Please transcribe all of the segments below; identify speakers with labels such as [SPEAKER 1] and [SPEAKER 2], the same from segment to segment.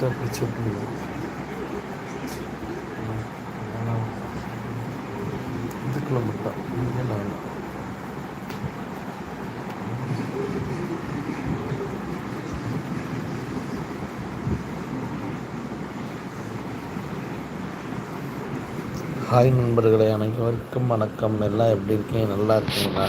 [SPEAKER 1] லைட்டாக பிடிச்சி இதுக்குள்ள மட்டும் இங்கே நான் ஹாய் நண்பர்களே அனைவருக்கும் வணக்கம் எல்லாம் எப்படி இருக்கீங்க நல்லா இருக்கீங்களா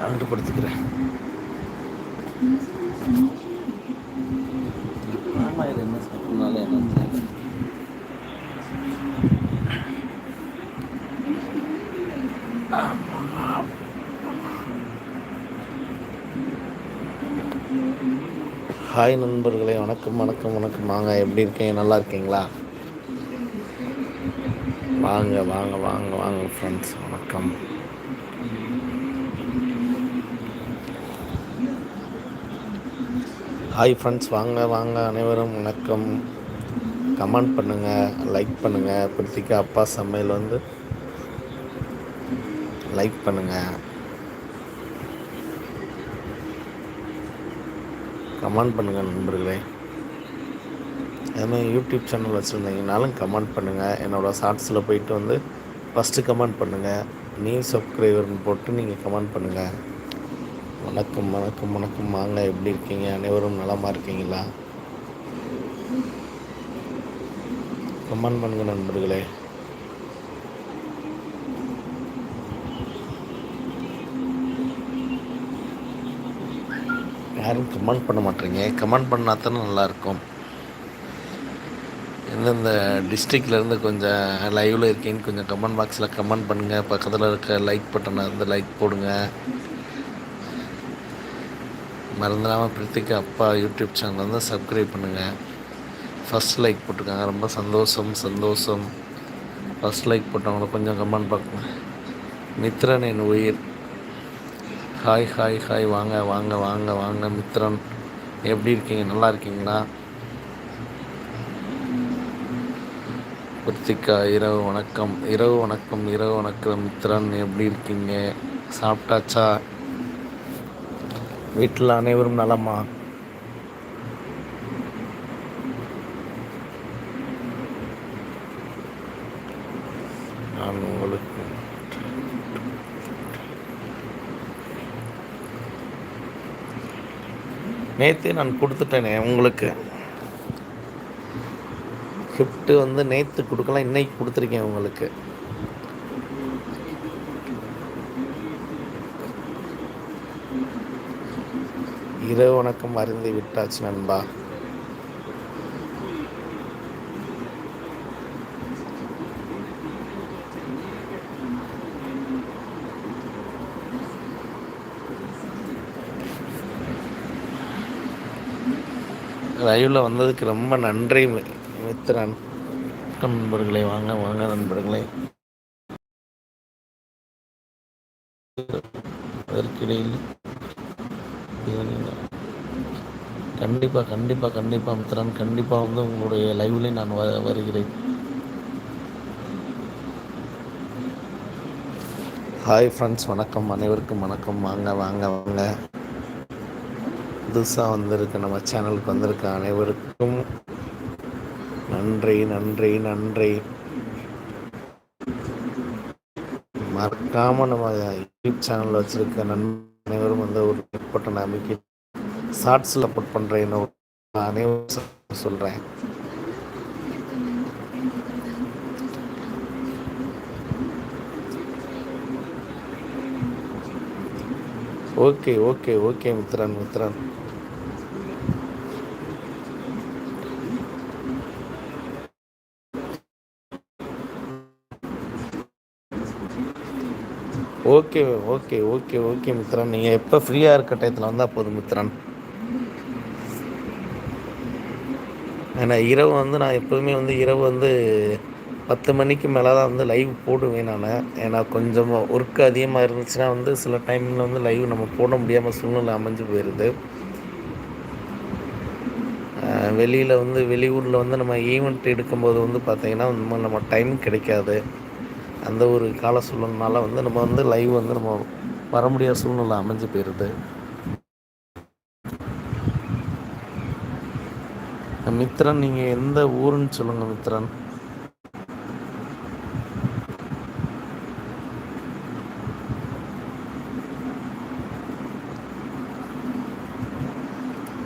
[SPEAKER 1] கண்டுபடுத்திக்கிறேன் ஆமாம் ஹாய் நண்பர்களே வணக்கம் வணக்கம் வணக்கம் வாங்க எப்படி இருக்கீங்க நல்லா இருக்கீங்களா வாங்க வாங்க வாங்க வாங்க ஃப்ரெண்ட்ஸ் வணக்கம் ஹாய் ஃப்ரெண்ட்ஸ் வாங்க வாங்க அனைவரும் வணக்கம் கமெண்ட் பண்ணுங்கள் லைக் பண்ணுங்கள் பிரித்திக்கு அப்பா சமையல் வந்து லைக் பண்ணுங்கள் கமெண்ட் பண்ணுங்கள் நண்பர்களே அதுமாதிரி யூடியூப் சேனல் வச்சுருந்தீங்கனாலும் கமெண்ட் பண்ணுங்கள் என்னோடய ஷார்ட்ஸில் போயிட்டு வந்து ஃபஸ்ட்டு கமெண்ட் பண்ணுங்கள் நியூ சப்ஸ்கிரைபர்னு போட்டு நீங்கள் கமெண்ட் பண்ணுங்கள் வணக்கம் வணக்கம் வணக்கம் வாங்க எப்படி இருக்கீங்க அனைவரும் நலமாக இருக்கீங்களா கமெண்ட் பண்ணுங்க நண்பர்களே யாரும் கமெண்ட் பண்ண மாட்டேறீங்க கமெண்ட் பண்ணால் தானே நல்லாயிருக்கும் எந்தெந்த டிஸ்ட்ரிக்ட்லேருந்து கொஞ்சம் லைவில் இருக்கீங்கன்னு கொஞ்சம் கமெண்ட் பாக்ஸில் கமெண்ட் பண்ணுங்கள் பக்கத்தில் இருக்க லைக் பட்டனை வந்து லைக் போடுங்க மறந்துடாமல் பிரித்திக்கு அப்பா யூடியூப் சேனல் வந்து சப்ஸ்கிரைப் பண்ணுங்கள் ஃபஸ்ட் லைக் போட்டிருக்காங்க ரொம்ப சந்தோஷம் சந்தோஷம் ஃபஸ்ட் லைக் போட்டவங்கள கொஞ்சம் கமெண்ட் பார்க்கணும் மித்ரன் என் உயிர் ஹாய் ஹாய் ஹாய் வாங்க வாங்க வாங்க வாங்க மித்ரன் எப்படி இருக்கீங்க நல்லா இருக்கீங்களா கிருத்திகா இரவு வணக்கம் இரவு வணக்கம் இரவு வணக்கம் மித்ரன் எப்படி இருக்கீங்க சாப்பிட்டாச்சா வீட்டில் அனைவரும் நலமா நான் உங்களுக்கு நேற்று நான் கொடுத்துட்டேனே உங்களுக்கு கிஃப்ட்டு வந்து நேற்று கொடுக்கலாம் இன்றைக்கி கொடுத்துருக்கேன் உங்களுக்கு இரவு வணக்கம் அறிந்து விட்டாச்சு நண்பா லைவில் வந்ததுக்கு ரொம்ப நன்றி மித்திரன் நண்பர்களே வாங்க வாங்க நண்பர்களே அதற்கிடையில் கண்டிப்பாக கண்டிப்பாக கண்டிப்பாக மித்ரன் கண்டிப்பாக வந்து உங்களுடைய லைவ்லேயும் நான் வ வருகிறேன் ஹாய் ஃப்ரெண்ட்ஸ் வணக்கம் அனைவருக்கும் வணக்கம் வாங்க வாங்க வாங்க புதுசாக வந்திருக்க நம்ம சேனலுக்கு வந்திருக்க அனைவருக்கும் நன்றி நன்றி நன்றி மறக்காமல் நம்ம யூடியூப் சேனலில் வச்சுருக்க நன் அனைவரும் வந்து ஒரு போட்ட நம்பிக்கை ஷார்ட்ஸில் புட் பண்ணுறேன்னு அனைவரும் சொல்கிறேன் okay okay okay Mithran Mithran okay okay okay okay Mithran நீங்கள் எப்போ ஃப்ரீயாக இருக்க டயத்தில் வந்தால் போதும் மித்ரன் ஏன்னா இரவு வந்து நான் எப்போதுமே வந்து இரவு வந்து பத்து மணிக்கு மேலே தான் வந்து லைவ் போடுவேன் நான் ஏன்னா கொஞ்சம் ஒர்க்கு அதிகமாக இருந்துச்சுன்னா வந்து சில டைமில் வந்து லைவ் நம்ம போட முடியாமல் சூழ்நிலை அமைஞ்சு போயிடுது வெளியில் வந்து வெளியூரில் வந்து நம்ம ஈவெண்ட் எடுக்கும்போது வந்து பார்த்திங்கன்னா நம்ம நம்ம டைம் கிடைக்காது அந்த ஒரு கால சூழ்நிலைனால வந்து நம்ம வந்து லைவ் வந்து நம்ம வர முடியாத சூழ்நிலை அமைஞ்சு போயிடுது மித்ரன் நீங்கள் எந்த ஊருன்னு சொல்லுங்கள் மித்ரன்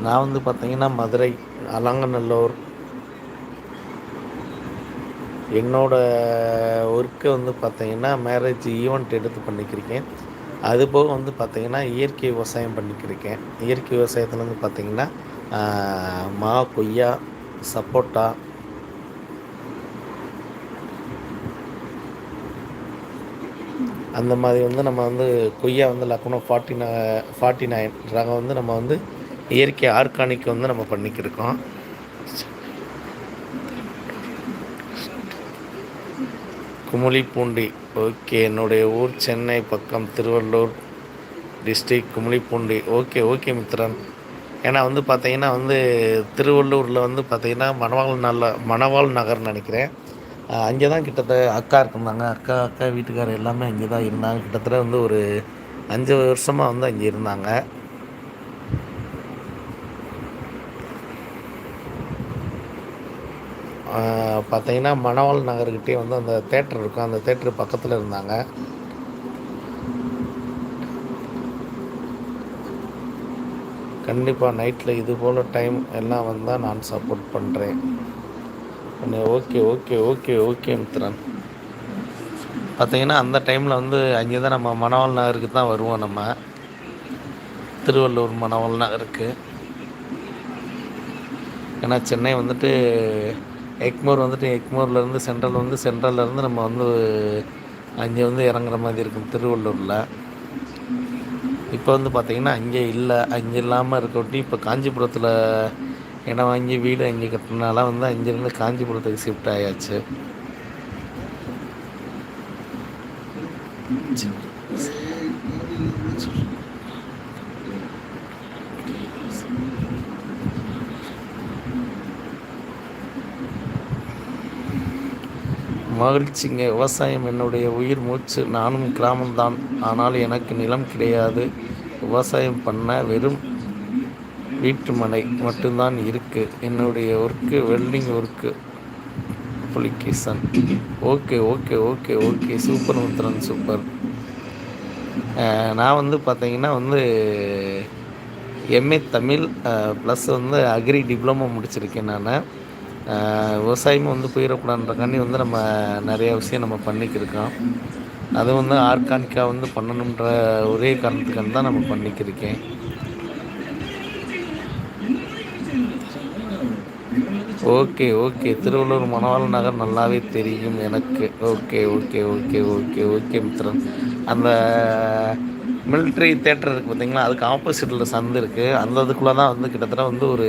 [SPEAKER 1] நான் வந்து பார்த்தீங்கன்னா மதுரை அலங்கநல்லூர் என்னோட ஒர்க்கை வந்து பார்த்தீங்கன்னா மேரேஜ் ஈவெண்ட் எடுத்து பண்ணிக்கிருக்கேன் அதுபோக வந்து பார்த்தீங்கன்னா இயற்கை விவசாயம் பண்ணிக்கிருக்கேன் இயற்கை விவசாயத்தில் வந்து பார்த்தீங்கன்னா மா கொய்யா சப்போட்டா அந்த மாதிரி வந்து நம்ம வந்து கொய்யா வந்து லக்னோ ஃபார்ட்டி நை ஃபார்ட்டி நைன் ரகம் வந்து நம்ம வந்து இயற்கை ஆர்கானிக் வந்து நம்ம பண்ணிக்கிருக்கோம் பூண்டி ஓகே என்னுடைய ஊர் சென்னை பக்கம் Tiruvallur district Kumulipoondi okay okay Mithran ஏன்னா வந்து பார்த்திங்கன்னா வந்து திருவள்ளூரில் வந்து பார்த்திங்கன்னா மணவாள் நல்ல மணவாள் நகர்னு நினைக்கிறேன் அங்கே தான் கிட்டத்தட்ட அக்கா இருக்கிறாங்க அக்கா அக்கா வீட்டுக்காரர் எல்லாமே அங்கே தான் இருந்தாங்க கிட்டத்தட்ட வந்து ஒரு அஞ்சு வருஷமாக வந்து அங்கே இருந்தாங்க பார்த்தீங்கன்னா மணவாள் நகர்கிட்டே வந்து அந்த தேட்டர் இருக்கும் அந்த தேட்டர் பக்கத்தில் இருந்தாங்க கண்டிப்பாக நைட்டில் இது போல் டைம் எல்லாம் வந்தால் நான் சப்போர்ட் பண்ணுறேன் okay okay okay okay Mithran பார்த்திங்கன்னா அந்த டைமில் வந்து அங்கே தான் நம்ம மணவாள் நகருக்கு தான் வருவோம் நம்ம திருவள்ளூர் மணவாள் நகருக்கு ஏன்னா சென்னை வந்துட்டு எக்மோர் வந்துட்டு எக்மோர்லேருந்து சென்ட்ரல் வந்து சென்ட்ரல்லேருந்து நம்ம வந்து அங்கே வந்து இறங்குற மாதிரி இருக்கும் திருவள்ளூரில் இப்போ வந்து பார்த்திங்கன்னா அங்கே இல்லை அங்கே இல்லாமல் இருக்கட்டும் இப்போ காஞ்சிபுரத்தில் இடம் வாங்கி வீடு அங்கே கட்டினால வந்து அங்கேருந்து காஞ்சிபுரத்துக்கு ஷிஃப்ட் ஆயாச்சு மகிழ்ச்சிங்க விவசாயம் என்னுடைய உயிர் மூச்சு நானும் கிராமம்தான் ஆனால் எனக்கு நிலம் கிடையாது விவசாயம் பண்ண வெறும் வீட்டுமனை மட்டும்தான் இருக்குது என்னுடைய ஒர்க்கு வெல்டிங் ஒர்க்கு புலிகேசன் okay okay okay okay super Mithran super நான் வந்து பார்த்தீங்கன்னா வந்து எம்ஏ தமிழ் ப்ளஸ் வந்து அக்ரி டிப்ளமோ முடிச்சிருக்கேன் நான் விவசாயமும் வந்து போயிடக்கூடாதுன்றக்காண்டி வந்து நம்ம நிறையா விஷயம் நம்ம பண்ணிக்கிருக்கோம் அது வந்து ஆர்கானிக்காக வந்து பண்ணணுன்ற ஒரே காரணத்துக்காக தான் நம்ம பண்ணிக்கிருக்கேன் ஓகே ஓகே திருவள்ளூர் மணவாள நகர் நல்லாவே தெரியும் எனக்கு okay okay okay okay okay Mithran அந்த மிலிட்ரி தேட்டர் இருக்குது பார்த்தீங்களா அதுக்கு ஆப்போசிட்டில் சந்து இருக்குது அந்த இதுக்குள்ளே தான் வந்து கிட்டத்தட்ட வந்து ஒரு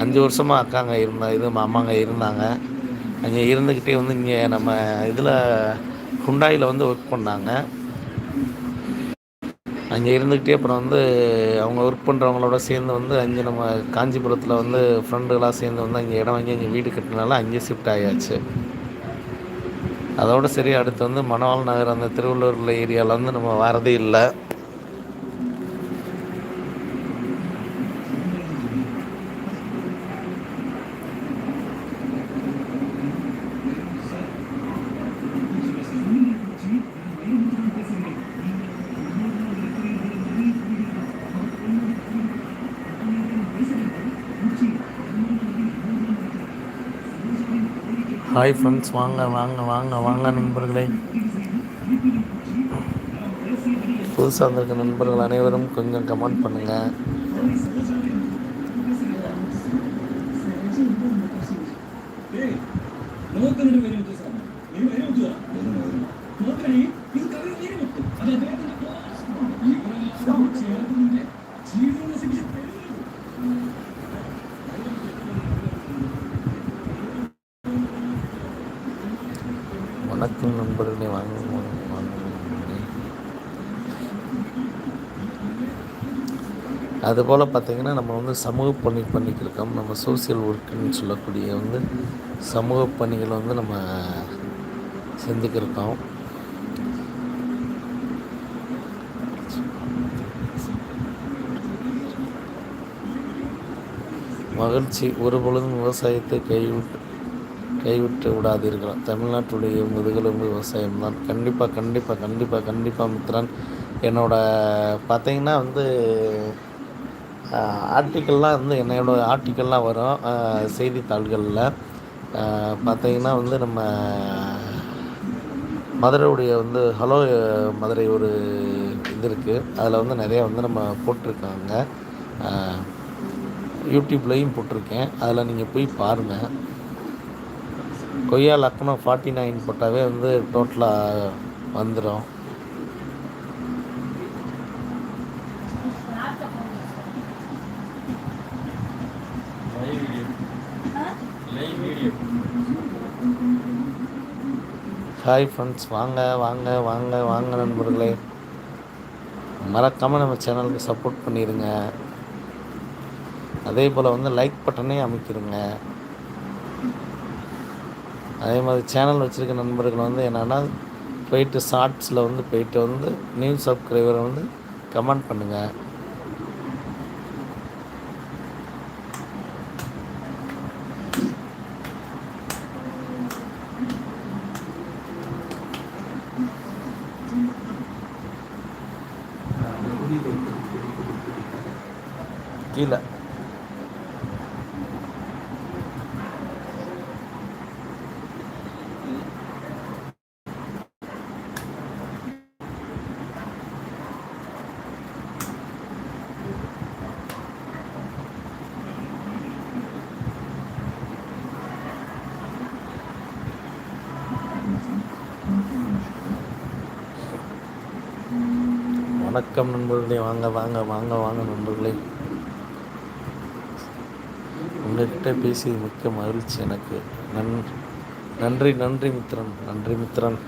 [SPEAKER 1] அஞ்சு வருஷமாக அக்காங்க இருந்தால் இது அம்மாங்க இருந்தாங்க அங்கே இருந்துக்கிட்டே வந்து இங்கே நம்ம இதில் ஹுண்டாயில் வந்து ஒர்க் பண்ணாங்க அங்கே இருந்துக்கிட்டே அப்புறம் வந்து அவங்க ஒர்க் பண்ணுறவங்களோட சேர்ந்து வந்து அங்கே நம்ம காஞ்சிபுரத்தில் வந்து ஃப்ரெண்டுகளாக சேர்ந்து வந்து அங்கே இடம் வாங்கி அங்கே வீடு கட்டினால அங்கேயே ஷிஃப்ட் ஆகியாச்சு அதோடு சரி அடுத்து வந்து மணவாள் நகர் அந்த திருவள்ளூரில் ஏரியாவில் வந்து நம்ம வரதே இல்லை ஹாய் ஃப்ரெண்ட்ஸ் வாங்க வாங்க வாங்க வாங்க நண்பர்களே புதுசாக வந்திருக்க நண்பர்கள் அனைவரும் கொஞ்சம் கமெண்ட் பண்ணுங்கள் அதுபோல் பார்த்திங்கன்னா நம்ம வந்து சமூக பணி பண்ணிக்கிட்டு இருக்கோம் நம்ம சோசியல் ஒர்க்குன்னு சொல்லக்கூடிய வந்து சமூக பணிகளை வந்து நம்ம செஞ்சுக்கிருக்கோம் மகிழ்ச்சி ஒரு பொழுதும் விவசாயத்தை கைவிட்டு கைவிட்டு விடாதீர்கள் தமிழ்நாட்டுடைய முதுகெலும்பு விவசாயம் தான் கண்டிப்பாக கண்டிப்பாக கண்டிப்பாக கண்டிப்பாக மித்ரன் என்னோட பார்த்தீங்கன்னா வந்து ஆர்டிக்கல்லாம் வந்து என்னோடய ஆர்டிக்கல்லாம் வரும் செய்தித்தாள்களில் பார்த்தீங்கன்னா வந்து நம்ம மதுரையுடைய வந்து ஹலோ மதுரை ஒரு இது இருக்குது அதில் வந்து நிறையா வந்து நம்ம போட்டிருக்காங்க யூடியூப்லேயும் போட்டிருக்கேன் அதில் நீங்கள் போய் பாருங்கள் கொய்யா லக்னோ ஃபார்ட்டி நைன் போட்டாவே வந்து டோட்டலாக வந்துடும் ஹாய் ஃப்ரெண்ட்ஸ் வாங்க வாங்க வாங்க வாங்க நண்பர்களே மறக்காமல் நம்ம சேனலுக்கு சப்போர்ட் பண்ணிடுங்க அதே போல் வந்து லைக் பட்டனே அமைக்கிடுங்க அதே மாதிரி சேனல் வச்சுருக்க நண்பர்கள் வந்து என்னென்னா போயிட்டு ஷார்ட்ஸில் வந்து போயிட்டு வந்து நியூ சப்ஸ்கிரைபரை வந்து கமெண்ட் பண்ணுங்கள் கீழே வணக்கம் நண்பர்களே வாங்க வாங்க வாங்க வாங்க நண்பர்களே உங்ககிட்ட பேசி மிக்க மகிழ்ச்சி எனக்கு நன் நன்றி நன்றி மித்ரன் நன்றி மித்ரன்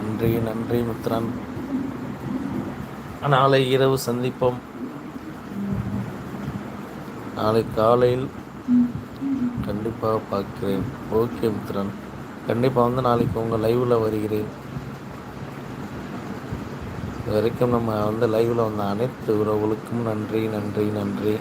[SPEAKER 1] நன்றி நன்றி மித்ரன் நாளை இரவு சந்திப்போம் நாளை காலையில் கண்டிப்பாக பார்க்கிறேன் ஓகே மித்ரன் கண்டிப்பாக வந்து நாளைக்கு உங்கள் லைவில் வருகிறேன் இது வரைக்கும் நம்ம வந்து லைவில் வந்த அனைத்து உறவுகளுக்கும் நன்றி நன்றி நன்றி